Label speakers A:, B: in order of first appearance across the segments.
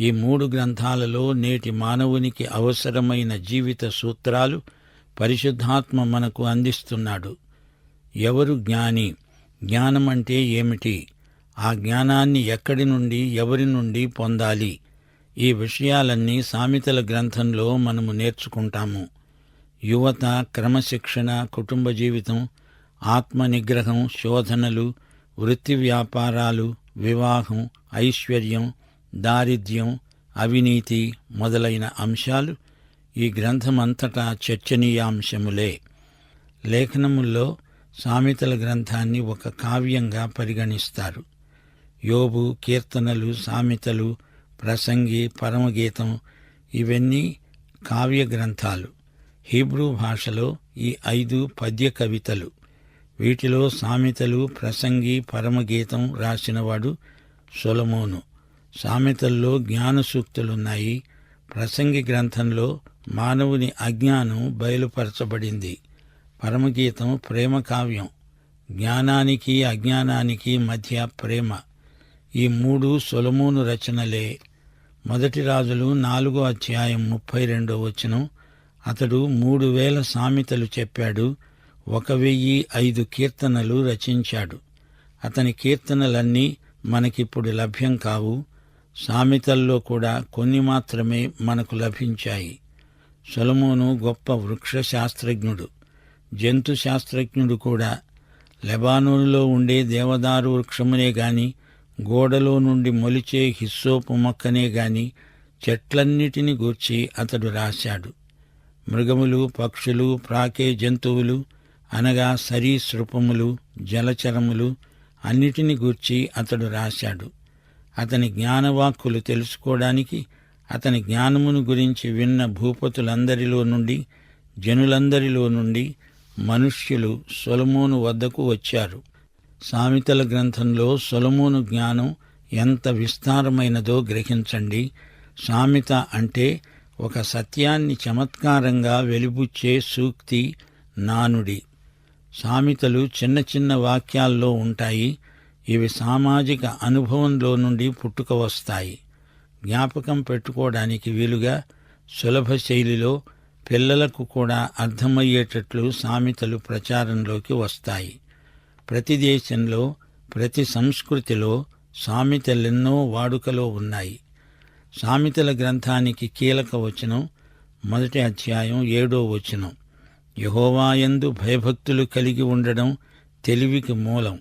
A: ఈ మూడు గ్రంథాలలో నేటి మానవునికి అవసరమైన జీవిత సూత్రాలు పరిశుద్ధాత్మ మనకు అందిస్తున్నాడు. ఎవరు జ్ఞాని? జ్ఞానం అంటే ఏమిటి? ఆ జ్ఞానాన్ని ఎక్కడి నుండి ఎవరి నుండి పొందాలి? ఈ విషయాలన్నీ సామెతల గ్రంథంలో మనము నేర్చుకుంటాము. యువత క్రమశిక్షణ కుటుంబ జీవితం ఆత్మ నిగ్రహం శోధనలు వృత్తి వ్యాపారాలు వివాహం ఐశ్వర్యం దారిద్ర్యం అవినీతి మొదలైన అంశాలు ఈ గ్రంథమంతటా చర్చనీయాంశములే. లేఖనముల్లో సామెతల గ్రంథాన్ని ఒక కావ్యంగా పరిగణిస్తారు. యోబు కీర్తనలు సామెతలు ప్రసంగి పరమగీతం ఇవన్నీ కావ్య గ్రంథాలు. హీబ్రూ భాషలో ఈ ఐదు పద్య కవితలు. వీటిలో సామెతలు ప్రసంగి పరమగీతం రాసినవాడు సొలమోను. సామెతల్లో జ్ఞాన సూక్తులున్నాయి ప్రసంగి గ్రంథంలో మానవుని అజ్ఞానం బయలుపరచబడింది. పరమగీతం ప్రేమ కావ్యం. జ్ఞానానికి అజ్ఞానానికి మధ్య ప్రేమ. ఈ మూడు సొలమూను రచనలే. మొదటి రాజులు నాలుగో అధ్యాయం ముప్పై రెండో వచనం. అతడు మూడు వేల సామెతలు చెప్పాడు. ఒక వెయ్యి ఐదు కీర్తనలు రచించాడు. అతని కీర్తనలన్నీ మనకిప్పుడు లభ్యం కావు. సామెతల్లో కూడా కొన్ని మాత్రమే మనకు లభించాయి. సొలమోను గొప్ప వృక్ష శాస్త్రజ్ఞుడు జంతు శాస్త్రజ్ఞుడు కూడా. లెబానోన్లో ఉండే దేవదారు వృక్షమునే గాని గోడలో నుండి మొలిచే హిస్సోపు మొక్కనే గాని చెట్లన్నిటిని గూర్చి అతడు రాశాడు. మృగములు పక్షులు ప్రాకే జంతువులు అనగా సరీసృపములు జలచరములు అన్నిటిని గూర్చి అతడు రాశాడు. అతని జ్ఞానవాక్కులు తెలుసుకోవడానికి అతని జ్ఞానమును గురించి విన్న భూపతులందరిలో నుండి జనులందరిలో నుండి మనుష్యులు సొలమోను వద్దకు వచ్చారు. సామెతల గ్రంథంలో సొలమోను జ్ఞానం ఎంత విస్తారమైనదో గ్రహించండి. సామెత అంటే ఒక సత్యాన్ని చమత్కారంగా వెలిబుచ్చే సూక్తి నానుడి. సామెతలు చిన్న చిన్న వాక్యాల్లో ఉంటాయి. ఇవి సామాజిక అనుభవంలో నుండి పుట్టుక వస్తాయి జ్ఞాపకం పెట్టుకోవడానికి వీలుగా సులభ శైలిలో పిల్లలకు కూడా అర్థమయ్యేటట్లు సామెతలు ప్రచారంలోకి వస్తాయి. ప్రతి దేశంలో ప్రతి సంస్కృతిలో సామెతలెన్నో వాడుకలో ఉన్నాయి. సామెతల గ్రంథానికి కీలక వచనం మొదటి అధ్యాయం ఏడో వచనం. యహోవాయందు భయభక్తులు కలిగి ఉండడం తెలివికి మూలం.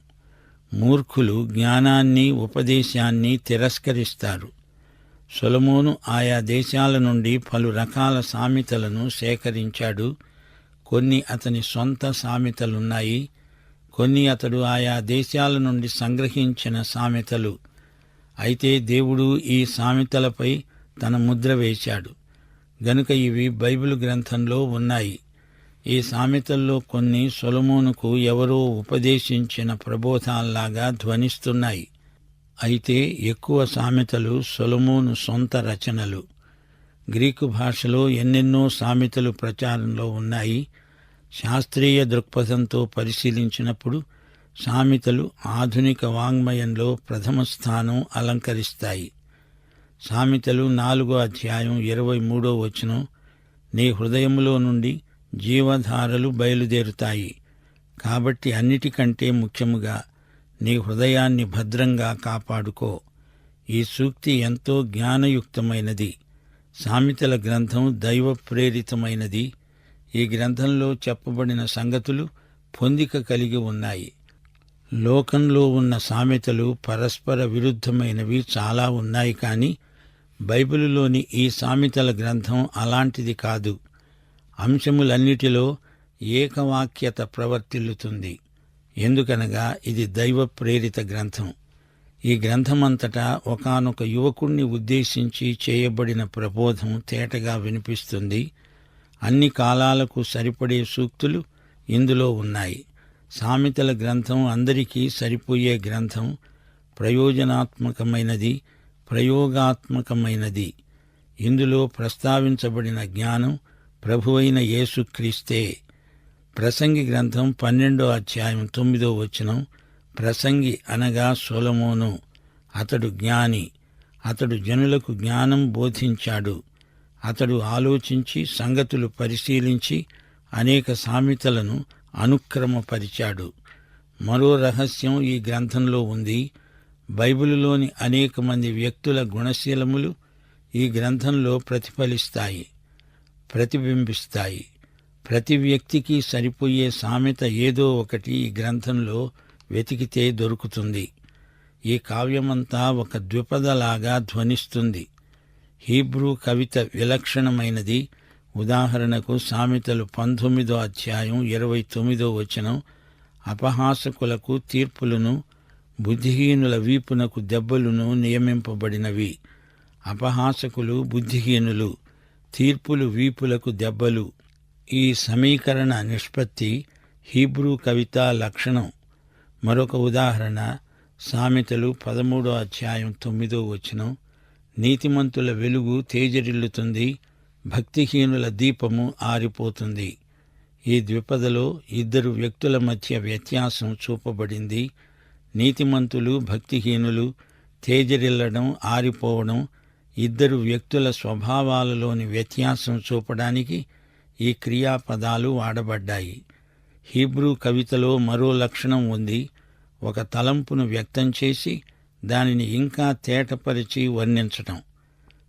A: మూర్ఖులు జ్ఞానాన్ని ఉపదేశాన్ని తిరస్కరిస్తారు. సొలమోను ఆయా దేశాల నుండి పలు రకాల సామెతలను సేకరించాడు. కొన్ని అతని సొంత సామెతలున్నాయి. కొన్ని అతడు ఆయా దేశాల నుండి సంగ్రహించిన సామెతలు. అయితే దేవుడు ఈ సామెతలపై తన ముద్ర వేశాడు. గనుక ఇవి బైబిల్ గ్రంథంలో ఉన్నాయి. ఈ సామెతల్లో కొన్ని సొలమోనుకు ఎవరో ఉపదేశించిన ప్రబోధాల్లాగా ధ్వనిస్తున్నాయి. అయితే ఎక్కువ సామెతలు సొలమోను సొంత రచనలు. గ్రీకు భాషలో ఎన్నెన్నో సామెతలు ప్రచారంలో ఉన్నాయి. శాస్త్రీయ దృక్పథంతో పరిశీలించినప్పుడు సామెతలు ఆధునిక వాంగ్మయంలో ప్రథమ స్థానం అలంకరిస్తాయి. సామెతలు నాలుగో అధ్యాయం ఇరవై మూడో వచనం నీ హృదయములో నుండి జీవధారలు బయలుదేరుతాయి. కాబట్టి అన్నిటికంటే ముఖ్యముగా నీ హృదయాన్ని భద్రంగా కాపాడుకో. ఈ సూక్తి ఎంతో జ్ఞానయుక్తమైనది. సామెతల గ్రంథం దైవ ప్రేరితమైనది ఈ గ్రంథంలో చెప్పబడిన సంగతులు పొందిక కలిగి ఉన్నాయి. లోకంలో ఉన్న సామెతలు పరస్పర విరుద్ధమైనవి చాలా ఉన్నాయి కానీ బైబిలులోని ఈ సామెతల గ్రంథం అలాంటిది కాదు. అంశములన్నిటిలో ఏకవాక్యత ప్రవర్తిల్లుతుంది. ఎందుకనగా ఇది దైవ ప్రేరిత గ్రంథం. ఈ గ్రంథమంతటా ఒకానొక యువకుణ్ణి ఉద్దేశించి చేయబడిన ప్రబోధం తేటగా వినిపిస్తుంది. అన్ని కాలాలకు సరిపడే సూక్తులు ఇందులో ఉన్నాయి. సామెతల గ్రంథం అందరికీ సరిపోయే గ్రంథం ప్రయోజనాత్మకమైనది ప్రయోగాత్మకమైనది. ఇందులో ప్రస్తావించబడిన జ్ఞానం ప్రభువైన యేసుక్రీస్తే. ప్రసంగి గ్రంథం పన్నెండో అధ్యాయం తొమ్మిదో వచనం. ప్రసంగి అనగా సొలమోను. అతడు జ్ఞాని. అతడు జనులకు జ్ఞానం బోధించాడు. అతడు ఆలోచించి సంగతులు పరిశీలించి అనేక సామెతలను అనుక్రమపరిచాడు. మరో రహస్యం ఈ గ్రంథంలో ఉంది. బైబిలులోని అనేక మంది వ్యక్తుల గుణశీలములు ఈ గ్రంథంలో ప్రతిఫలిస్తాయి. ప్రతిబింబిస్తాయి. ప్రతి వ్యక్తికి సరిపోయే సామెత ఏదో ఒకటి ఈ గ్రంథంలో వెతికితే దొరుకుతుంది. ఈ కావ్యమంతా ఒక ద్విపదలాగా ధ్వనిస్తుంది. హీబ్రూ కవిత విలక్షణమైనది. ఉదాహరణకు సామెతలు పంతొమ్మిదో అధ్యాయం ఇరవై తొమ్మిదో వచనం అపహాసకులకు తీర్పులను బుద్ధిహీనుల వీపునకు దెబ్బలను నియమింపబడినవి. అపహాసకులు బుద్ధిహీనులు. తీర్పులు వీపులకు దెబ్బలు. ఈ సమీకరణ నిష్పత్తి హీబ్రూ కవిత లక్షణం. మరొక ఉదాహరణ సామెతలు పదమూడో అధ్యాయం తొమ్మిదో వచనం. నీతిమంతుల వెలుగు తేజరిల్లుతుంది భక్తిహీనుల దీపము ఆరిపోతుంది. ఈ ద్విపదలో ఇద్దరు వ్యక్తుల మధ్య వ్యత్యాసం చూపబడింది. నీతిమంతులు భక్తిహీనులు తేజరిల్లడం ఆరిపోవడం ఇద్దరు వ్యక్తుల స్వభావాలలోని వ్యత్యాసం చూపడానికి ఈ క్రియాపదాలు వాడబడ్డాయి. హీబ్రూ కవితలో మరో లక్షణం ఉంది. ఒక తలంపును వ్యక్తం చేసి దానిని ఇంకా తేటపరిచి వర్ణించటం.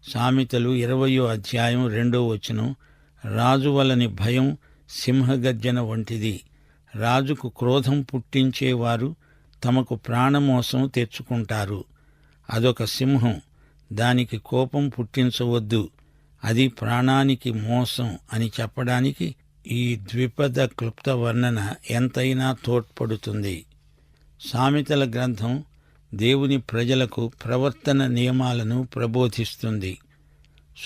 A: సామెతలు ఇరవయో అధ్యాయం రెండో వచనం రాజు వలని భయం సింహగర్జన వంటిది. రాజుకు క్రోధం పుట్టించేవారు తమకు ప్రాణమోసం తెచ్చుకుంటారు. అదొక సింహం. దానికి కోపం పుట్టించవద్దు. అది ప్రాణానికి మోసం అని చెప్పడానికి ఈ ద్విపద క్లుప్త వర్ణన ఎంతైనా తోడ్పడుతుంది. సామెతల గ్రంథం దేవుని ప్రజలకు ప్రవర్తన నియమాలను ప్రబోధిస్తుంది.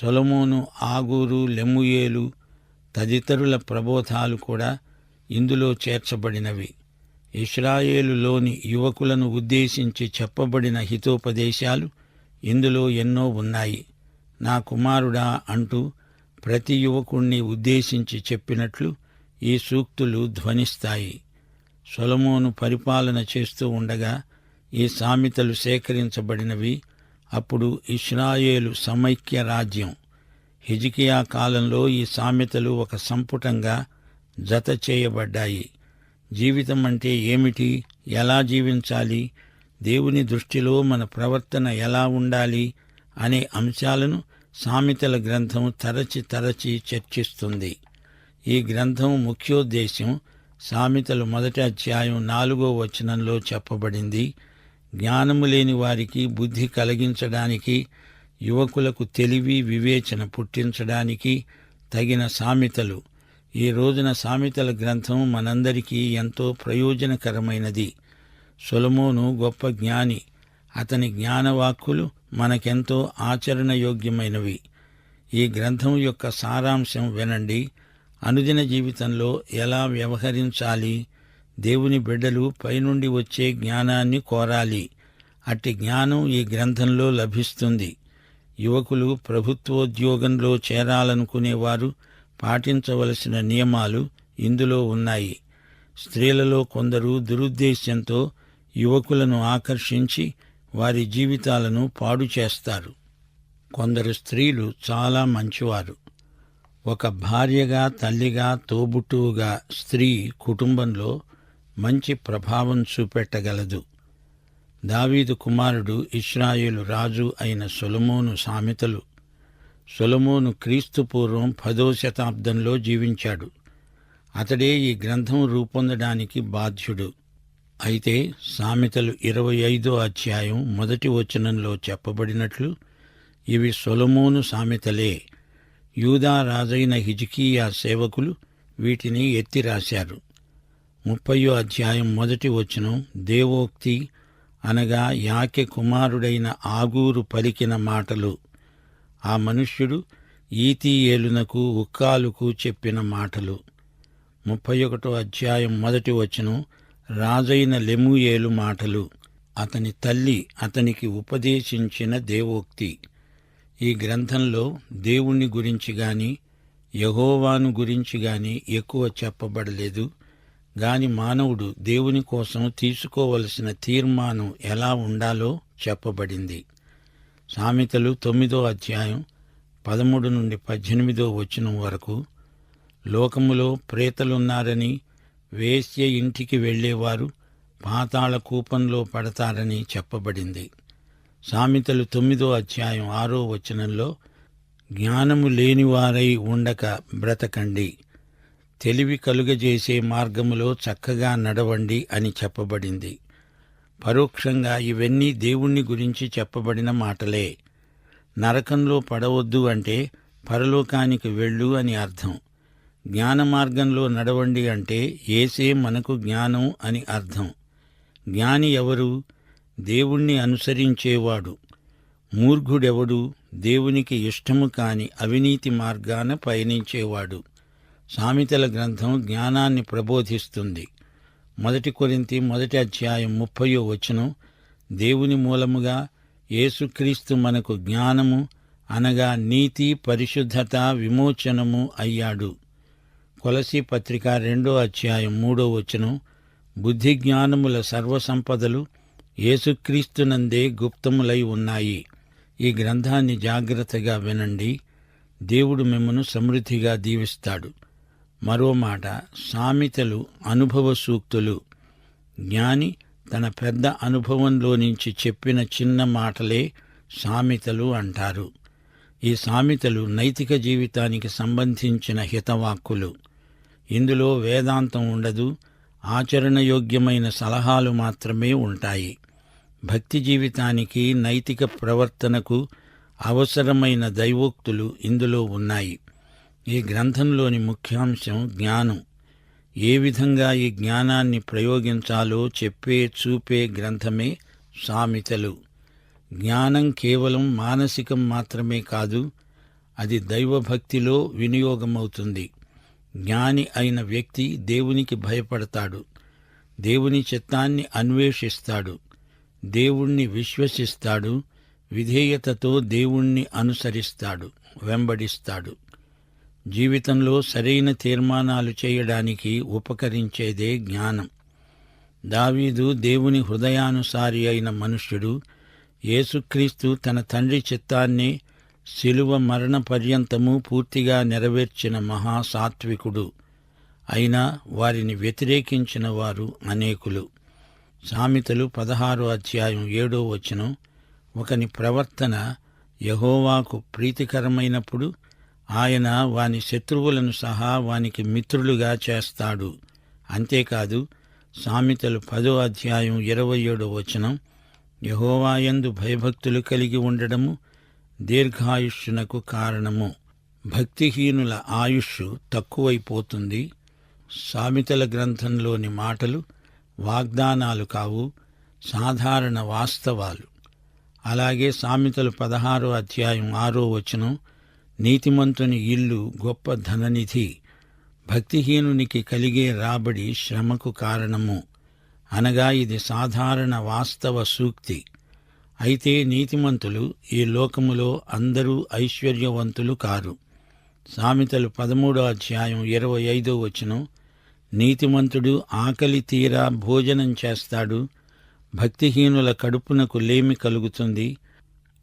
A: సొలమోను ఆగూరు లెమ్ముయేలు తదితరుల ప్రబోధాలు కూడా ఇందులో చేర్చబడినవి. ఇస్రాయేలులోని యువకులను ఉద్దేశించి చెప్పబడిన హితోపదేశాలు ఇందులో ఎన్నో ఉన్నాయి. నా కుమారుడా అంటూ ప్రతి యువకుణ్ణి ఉద్దేశించి చెప్పినట్లు ఈ సూక్తులు ధ్వనిస్తాయి. సొలమోను పరిపాలన చేస్తూ ఉండగా ఈ సామెతలు సేకరించబడినవి అప్పుడు ఇస్రాయేలు సమైక్య రాజ్యం. హిజికియా కాలంలో ఈ సామెతలు ఒక సంపుటంగా జత చేయబడ్డాయి. జీవితం అంటే ఏమిటి? ఎలా జీవించాలి? దేవుని దృష్టిలో మన ప్రవర్తన ఎలా ఉండాలి అనే అంశాలను సామెతల గ్రంథం తరచి తరచి చర్చిస్తుంది. ఈ గ్రంథం ముఖ్యోద్దేశం సామెతలు మొదటి అధ్యాయం నాలుగో వచనంలో చెప్పబడింది. జ్ఞానము లేని వారికి బుద్ధి కలిగించడానికి యువకులకు తెలివి వివేచన పుట్టించడానికి తగిన సామెతలు. ఈ రోజున సామెతల గ్రంథం మనందరికీ ఎంతో ప్రయోజనకరమైనది. సొలమోను గొప్ప జ్ఞాని. అతని జ్ఞానవాక్కులు మనకెంతో ఆచరణయోగ్యమైనవి. ఈ గ్రంథం యొక్క సారాంశం వినండి. అనుదిన జీవితంలో ఎలా వ్యవహరించాలి? దేవుని బిడ్డలు పైనుండి వచ్చే జ్ఞానాన్ని కోరాలి. అట్టి జ్ఞానం ఈ గ్రంథంలో లభిస్తుంది. యువకులు ప్రభుత్వోద్యోగంలో చేరాలనుకునేవారు పాటించవలసిన నియమాలు ఇందులో ఉన్నాయి. స్త్రీలలో కొందరు దురుద్దేశ్యంతో యువకులను ఆకర్షించి వారి జీవితాలను పాడు చేస్తారు. కొందరు స్త్రీలు చాలా మంచివారు. ఒక భార్యగా తల్లిగా తోబుట్టువుగా స్త్రీ కుటుంబంలో మంచి ప్రభావం చూపెట్టగలదు. దావీదు కుమారుడు ఇస్రాయేలు రాజు అయిన సొలమోను సామెతలు. సొలమోను క్రీస్తు పూర్వం పదో శతాబ్దంలో జీవించాడు. అతడే ఈ గ్రంథం రూపొందడానికి బాధ్యుడు. అయితే సామెతలు ఇరవై ఐదో అధ్యాయం మొదటి వచనంలో చెప్పబడినట్లు ఇవి సొలమోను సామెతలే. యూదా రాజైన హిజికీయా సేవకులు వీటిని ఎత్తి రాశారు ముప్పయో అధ్యాయం మొదటి వచనం దేవోక్తి అనగా యాకె కుమారుడైన ఆగూరు పలికిన మాటలు. ఆ మనుష్యుడు ఈతీయేలునకు ఉక్కాలుకు చెప్పిన మాటలు. ముప్పై ఒకటో అధ్యాయం మొదటి వచనం రాజైన లెముయేలు మాటలు. అతని తల్లి అతనికి ఉపదేశించిన దేవోక్తి. ఈ గ్రంథంలో దేవుణ్ణి గురించి గాని యహోవాను గురించి గాని ఎక్కువ చెప్పబడలేదు. గాని మానవుడు దేవుని కోసం తీసుకోవలసిన తీర్మానం ఎలా ఉండాలో చెప్పబడింది. సామెతలు తొమ్మిదో అధ్యాయం పదమూడు నుండి పద్దెనిమిదో వచనం వరకు. లోకములో ప్రేతలున్నారని వేశ్య ఇంటికి వెళ్ళేవారు పాతాళ కూపంలో పడతారని చెప్పబడింది. సామెతలు తొమ్మిదో అధ్యాయం ఆరో వచనంలో జ్ఞానము లేనివారై ఉండక బ్రతకండి. తెలివి కలుగజేసే మార్గములో చక్కగా నడవండి అని చెప్పబడింది. పరోక్షంగా ఇవన్నీ దేవుణ్ణి గురించి చెప్పబడిన మాటలే. నరకంలో పడవద్దు అంటే పరలోకానికి వెళ్ళు అని అర్థం. జ్ఞాన మార్గంలో నడవండి అంటే ఏసే మనకు జ్ఞానం అని అర్థం. జ్ఞాని ఎవరు? దేవుణ్ణి అనుసరించేవాడు. మూర్ఘుడెవడు? దేవునికి ఇష్టము కాని అవినీతి మార్గాన పయనించేవాడు. సామెతల గ్రంథం జ్ఞానాన్ని ప్రబోధిస్తుంది. మొదటి కొరింతి మొదటి అధ్యాయం ముప్పయో వచనం. దేవుని మూలముగా యేసుక్రీస్తు మనకు జ్ఞానము అనగా నీతి పరిశుద్ధత విమోచనము అయ్యాడు. కొలసి పత్రిక రెండో అధ్యాయం మూడో వచనం బుద్ధి జ్ఞానముల సర్వసంపదలు యేసుక్రీస్తునందే గుప్తములై ఉన్నాయి. ఈ గ్రంథాన్ని జాగ్రత్తగా వినండి. దేవుడు మిమ్మను సమృద్ధిగా దీవిస్తాడు. మరో మాట సామెతలు అనుభవ సూక్తులు జ్ఞాని తన పెద్ద అనుభవంలో నుంచి చెప్పిన చిన్న మాటలే సామెతలు అంటారు. ఈ సామెతలు నైతిక జీవితానికి సంబంధించిన హితవాక్కులు. ఇందులో వేదాంతం ఉండదు ఆచరణయోగ్యమైన సలహాలు మాత్రమే ఉంటాయి. భక్తి జీవితానికి నైతిక ప్రవర్తనకు అవసరమైన దైవోక్తులు ఇందులో ఉన్నాయి. ఈ గ్రంథంలోని ముఖ్యాంశం జ్ఞానం. ఏ విధంగా ఈ జ్ఞానాన్ని ప్రయోగించాలో చెప్పే చూపే గ్రంథమే సామెతలు. జ్ఞానం కేవలం మానసికం మాత్రమే కాదు అది దైవభక్తిలో వినియోగమవుతుంది. జ్ఞాని అయిన వ్యక్తి దేవునికి భయపడతాడు. దేవుని చిత్తాన్ని అన్వేషిస్తాడు. దేవుణ్ణి విశ్వసిస్తాడు. విధేయతతో దేవుణ్ణి అనుసరిస్తాడు. వెంబడిస్తాడు. జీవితంలో సరైన తీర్మానాలు చేయడానికి ఉపకరించేదే జ్ఞానం. దావీదు దేవుని హృదయానుసారి అయిన మనుష్యుడు యేసుక్రీస్తు తన తండ్రి చిత్తాన్నే శిలువ మరణ పర్యంతము పూర్తిగా నెరవేర్చిన మహాసాత్వికుడు. అయినా వారిని వ్యతిరేకించిన వారు అనేకులు. సామెతలు పదహారో అధ్యాయం ఏడో వచనం. ఒకని ప్రవర్తన యహోవాకు ప్రీతికరమైనప్పుడు ఆయన వాని శత్రువులను సహా వానికి మిత్రులుగా చేస్తాడు. అంతేకాదు సామెతలు పదో అధ్యాయం ఇరవై ఏడో వచనం. యహోవాయందు భయభక్తులు కలిగి ఉండడము దీర్ఘాయుష్యునకు కారణము. భక్తిహీనుల ఆయుష్ తక్కువైపోతుంది. సామెతల గ్రంథంలోని మాటలు వాగ్దానాలు కావు. సాధారణ వాస్తవాలు. అలాగే సామెతలు పదహారో అధ్యాయం ఆరో వచనం నీతిమంతుని ఇల్లు గొప్ప ధననిధి. భక్తిహీనునికి కలిగే రాబడి శ్రమకు కారణము. అనగా ఇది సాధారణ వాస్తవ సూక్తి. అయితే నీతిమంతులు ఈ లోకములో అందరూ ఐశ్వర్యవంతులు కారు. సామెతలు పదమూడో అధ్యాయం ఇరవై ఐదో వచనం నీతిమంతుడు ఆకలి తీరా భోజనం చేస్తాడు భక్తిహీనుల కడుపునకు లేమి కలుగుతుంది.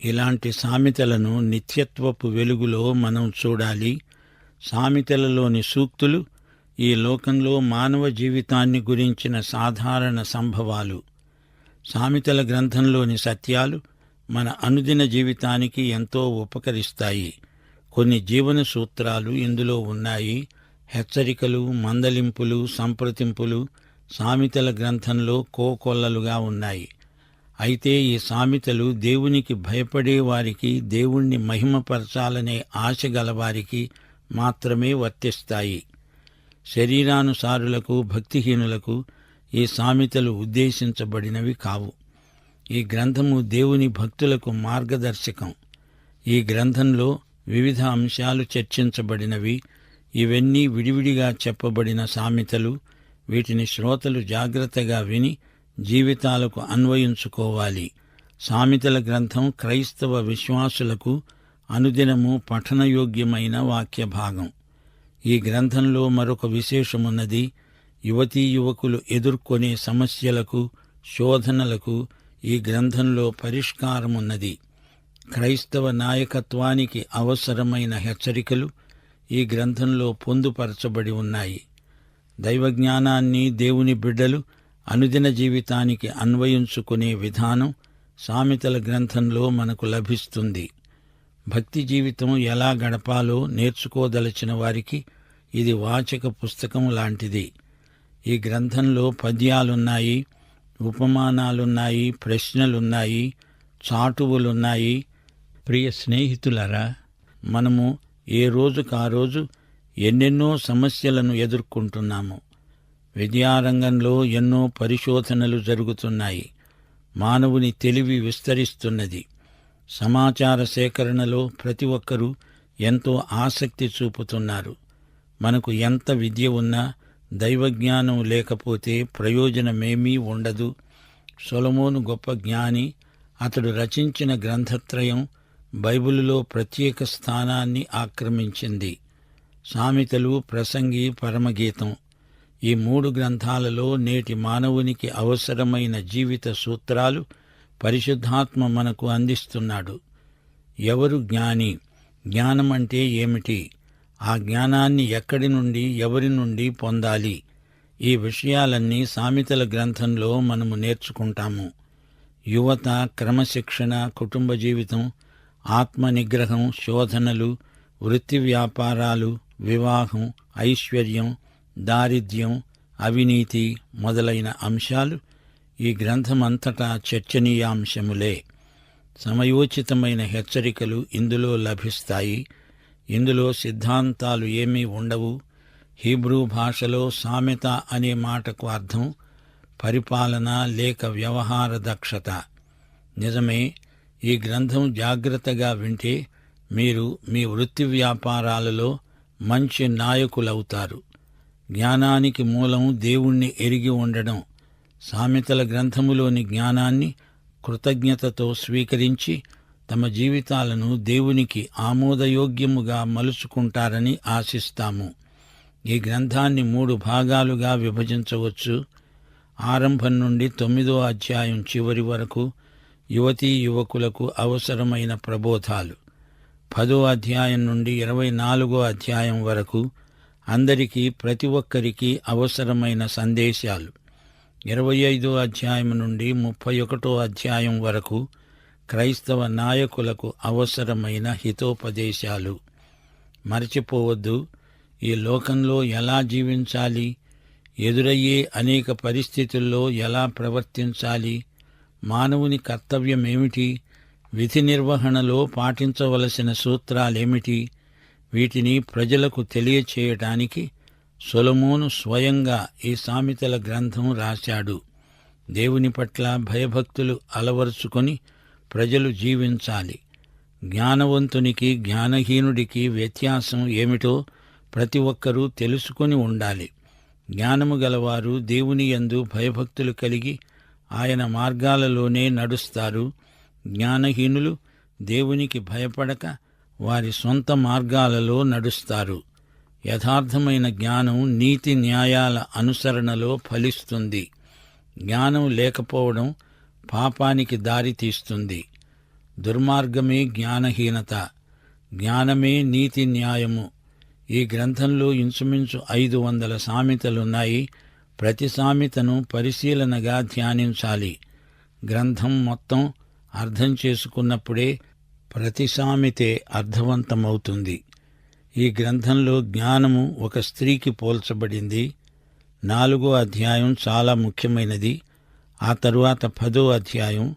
A: ఇలాంటి సామెతలను నిత్యత్వపు వెలుగులో మనం చూడాలి. సామెతలలోని సూక్తులు ఈ లోకంలో మానవ జీవితాన్ని గురించిన సాధారణ సంభవాలు. సామెతల గ్రంథంలోని సత్యాలు మన అనుదిన జీవితానికి ఎంతో ఉపకరిస్తాయి. కొన్ని జీవన సూత్రాలు ఇందులో ఉన్నాయి. హెచ్చరికలు మందలింపులు సంప్రదింపులు సామెతల గ్రంథంలో కోకొల్లలుగా ఉన్నాయి. అయితే ఈ సామెతలు దేవునికి భయపడే వారికి దేవుణ్ణి మహిమపరచాలనే ఆశ గలవారికి మాత్రమే వర్తిస్తాయి. శరీరానుసారులకు భక్తిహీనులకు ఈ సామెతలు ఉద్దేశించబడినవి కావు. ఈ గ్రంథము దేవుని భక్తులకు మార్గదర్శకం. ఈ గ్రంథంలో వివిధ అంశాలు చర్చించబడినవి. ఇవన్నీ విడివిడిగా చెప్పబడిన సామెతలు. వీటిని శ్రోతలు జాగ్రత్తగా విని జీవితాలకు అన్వయించుకోవాలి. సామెతల గ్రంథం క్రైస్తవ విశ్వాసులకు అనుదినము పఠనయోగ్యమైన వాక్య భాగం ఈ గ్రంథంలో మరొక విశేషమున్నది. యువతీ యువకులు ఎదుర్కొనే సమస్యలకు శోధనలకు ఈ గ్రంథంలో పరిష్కారమున్నది. క్రైస్తవ నాయకత్వానికి అవసరమైన హెచ్చరికలు ఈ గ్రంథంలో పొందుపరచబడి ఉన్నాయి. దైవజ్ఞానాన్ని దేవుని బిడ్డలు అనుదిన జీవితానికి అన్వయించుకునే విధానం సామెతల గ్రంథంలో మనకు లభిస్తుంది. భక్తి జీవితం ఎలా గడపాలో నేర్చుకోదలచిన వారికి ఇది వాచక పుస్తకం లాంటిది. ఈ గ్రంథంలో పద్యాలున్నాయి ఉపమానాలున్నాయి ప్రశ్నలున్నాయి చాటువులున్నాయి. ప్రియ స్నేహితులరా మనము ఏ రోజుకు ఆ రోజు ఎన్నెన్నో సమస్యలను ఎదుర్కొంటున్నాము. విద్యారంగంలో ఎన్నో పరిశోధనలు జరుగుతున్నాయి. మానవుని తెలివి విస్తరిస్తున్నది. సమాచార సేకరణలో ప్రతి ఒక్కరూ ఎంతో ఆసక్తి చూపుతున్నారు. మనకు ఎంత విద్య ఉన్నా దైవజ్ఞానం లేకపోతే ప్రయోజనమేమీ ఉండదు. సొలమోను గొప్ప జ్ఞాని అతడు రచించిన గ్రంథత్రయం బైబిలులో ప్రత్యేక స్థానాన్ని ఆక్రమించింది. సామెతలు ప్రసంగి పరమగీతం ఈ మూడు గ్రంథాలలో నేటి మానవునికి అవసరమైన జీవిత సూత్రాలు పరిశుద్ధాత్మ మనకు అందిస్తున్నాడు. ఎవరు జ్ఞాని? జ్ఞానం అంటే ఏమిటి? ఆ జ్ఞానాన్ని ఎక్కడి నుండి ఎవరి నుండి పొందాలి? ఈ విషయాలన్నీ సామెతల గ్రంథంలో మనము నేర్చుకుంటాము. యువత క్రమశిక్షణ కుటుంబ జీవితం ఆత్మ నిగ్రహం శోధనలు వృత్తి వ్యాపారాలు వివాహం ఐశ్వర్యం దారిద్ర్యం అవినీతి మొదలైన అంశాలు ఈ గ్రంథమంతటా చర్చనీయాంశములే. సమయోచితమైన హెచ్చరికలు ఇందులో లభిస్తాయి. ఇందులో సిద్ధాంతాలు ఏమీ ఉండవు. హీబ్రూ భాషలో సామెత అనే మాటకు అర్థం పరిపాలన లేక వ్యవహార దక్షత. నిజమే ఈ గ్రంథం జాగ్రత్తగా వింటే మీరు మీ వృత్తి వ్యాపారాలలో మంచి నాయకులవుతారు. జ్ఞానానికి మూలం దేవుణ్ణి ఎరిగి ఉండడం. సామెతల గ్రంథములోని జ్ఞానాన్ని కృతజ్ఞతతో స్వీకరించి తమ జీవితాలను దేవునికి ఆమోదయోగ్యముగా మలుచుకుంటారని ఆశిస్తాము. ఈ గ్రంథాన్ని మూడు భాగాలుగా విభజించవచ్చు. ఆరంభం నుండి తొమ్మిదో అధ్యాయం చివరి వరకు యువతీ యువకులకు అవసరమైన ప్రబోధాలు. పదో అధ్యాయం నుండి ఇరవై నాలుగో అధ్యాయం వరకు అందరికీ ప్రతి ఒక్కరికి అవసరమైన సందేశాలు. ఇరవై ఐదో అధ్యాయం నుండి ముప్పై ఒకటో అధ్యాయం వరకు క్రైస్తవ నాయకులకు అవసరమైన హితోపదేశాలు. మరచిపోవద్దు ఈ లోకంలో ఎలా జీవించాలి ఎదురయ్యే అనేక పరిస్థితుల్లో ఎలా ప్రవర్తించాలి మానవుని కర్తవ్యమేమిటి విధి నిర్వహణలో పాటించవలసిన సూత్రాలేమిటి వీటిని ప్రజలకు తెలియచేయటానికి సొలమోను స్వయంగా ఈ సామెతల గ్రంథం రాశాడు. దేవుని పట్ల భయభక్తులు అలవరుచుకొని ప్రజలు జీవించాలి. జ్ఞానవంతునికి జ్ఞానహీనుడికి వ్యత్యాసం ఏమిటో ప్రతి ఒక్కరూ తెలుసుకొని ఉండాలి. జ్ఞానము గలవారు దేవుని యందు భయభక్తులు కలిగి ఆయన మార్గాలలోనే నడుస్తారు. జ్ఞానహీనులు దేవునికి భయపడక వారి సొంత మార్గాలలో నడుస్తారు. యథార్థమైన జ్ఞానం నీతి న్యాయాల అనుసరణలో ఫలిస్తుంది. జ్ఞానం లేకపోవడం పాపానికి దారి తీస్తుంది. దుర్మార్గమే జ్ఞానహీనత జ్ఞానమే నీతి న్యాయము. ఈ గ్రంథంలో ఇంచుమించు ఐదు వందల సామెతలున్నాయి. ప్రతి సామెతను పరిశీలనగా ధ్యానించాలి. గ్రంథం మొత్తం అర్థం చేసుకున్నప్పుడే ప్రతి సామెతే అర్థవంతమవుతుంది. ఈ గ్రంథంలో జ్ఞానము ఒక స్త్రీకి పోల్చబడింది. నాలుగో అధ్యాయం చాలా ముఖ్యమైనది. ఆ తరువాత పదో అధ్యాయం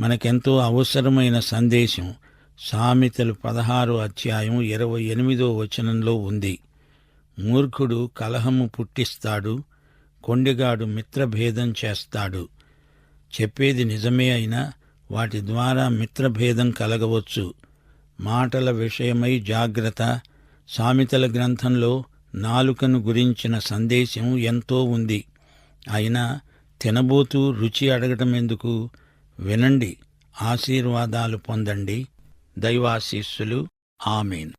A: మనకెంతో అవసరమైన సందేశం సామెతలు పదహారో అధ్యాయం ఇరవై ఎనిమిదో వచనంలో ఉంది. మూర్ఖుడు కలహము పుట్టిస్తాడు కొండెగాడు మిత్రభేదం చేస్తాడు. చెప్పేది నిజమే అయినా వాటి ద్వారా మిత్రభేదం కలగవచ్చు. మాటల విషయమై జాగ్రత్త. సామెతల గ్రంథంలో నాలుకను గురించిన సందేశం ఎంతో ఉంది. అయినా తినబోతూ రుచి అడగటం ఎందుకు? వినండి ఆశీర్వాదాలు పొందండి. దైవాశీస్సులు. ఆమెన్.